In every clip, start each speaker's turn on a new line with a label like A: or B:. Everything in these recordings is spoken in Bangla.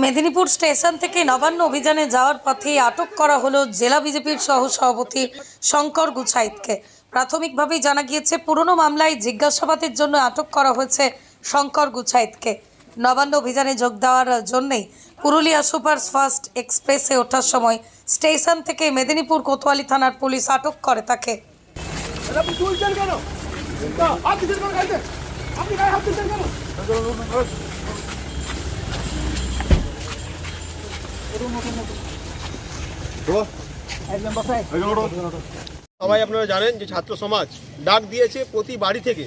A: মেদিনীপুর স্টেশন থেকে নবান্ন অভিযানে যাওয়ার পথে আটক করা হলো জেলা বিজেপির সহ সভাপতি শঙ্কর গুছাইতকে প্রাথমিকভাবেই জানা গিয়েছে, পুরনো মামলায় জিজ্ঞাসাবাদের জন্য আটক করা হয়েছে শঙ্কর গুছাইতকে। নবান্ন অভিযানে যোগ দেওয়ার জন্যেই পুরুলিয়া সুপার ফাস্ট এক্সপ্রেসে ওঠার সময় স্টেশন থেকে মেদিনীপুর কোতোয়ালি থানার পুলিশ আটক করে তাকে।
B: সবাই আপনারা জানেন যে ছাত্র সমাজ ডাক দিয়েছে প্রতি বাড়ি থেকে।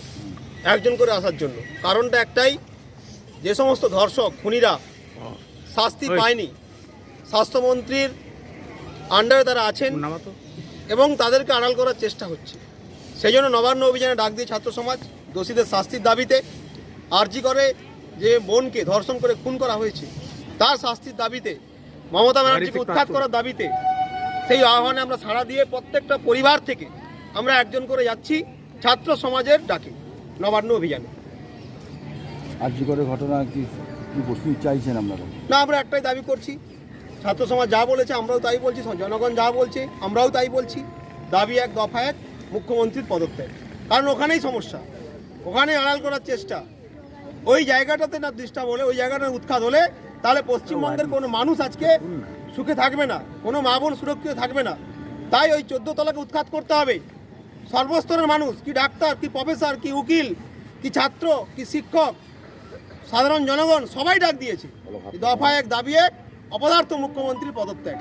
B: একজন করে আসার জন্য। কারণটা একটাই যে সমস্ত ধর্ষক খুনিরা শাস্তি পায়নি স্বাস্থ্যমন্ত্রীর আন্ডারে তারা আছেন এবং তাদেরকে আড়াল করার চেষ্টা হচ্ছে। সেই জন্য নবান্ন অভিযানে ডাক দিয়ে ছাত্র সমাজ দোষীদের শাস্তির দাবিতে আর্জি করে যে বোনকে ধর্ষণ করে খুন করা হয়েছে তার শাস্তির দাবিতে মমতা ব্যানার্জিকে উৎখাত করার দাবিতে সেই আহ্বানে আমরা সাড়া দিয়ে প্রত্যেকটা পরিবার থেকে আমরা একজন করে যাচ্ছি ছাত্র সমাজের ডাকে। নবান্ন অভিযানে।
C: আর্যকরের ঘটনা কি কি চাইছেন আপনারা?
B: না আমরা একটাই দাবি করছি। ছাত্র সমাজ যা বলেছে আমরাও তাই বলছি জনগণ যা বলছে আমরাও তাই বলছি। দাবি এক দফা এক মুখ্যমন্ত্রীর পদত্যাগ কারণ ওখানেই সমস্যা। ওখানে আড়াল করার চেষ্টা। ওই জায়গাটাতে না ডিস্টার্ব হলে ওই জায়গাটা উৎখাত হলে তাহলে পশ্চিমবঙ্গের কোনো মানুষ আজকে সুখে থাকবে না। কোনো মা বোন সুরক্ষিত থাকবে না। তাই ওই চোদ্দ তলাকে উৎখাত করতে হবে। সর্বস্তরের মানুষ কি ডাক্তার কি প্রফেসর কি উকিল কি ছাত্র কি শিক্ষক সাধারণ জনগণ সবাই ডাক দিয়েছে। দফা এক দাবি এক অপদার্থ মুখ্যমন্ত্রীর পদত্যাগ।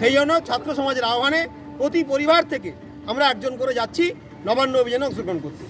B: সেই জন্য ছাত্র সমাজের আহ্বানে প্রতি পরিবার থেকে আমরা একজন করে যাচ্ছি নবান্ন অভিযানে অংশগ্রহণ করতে।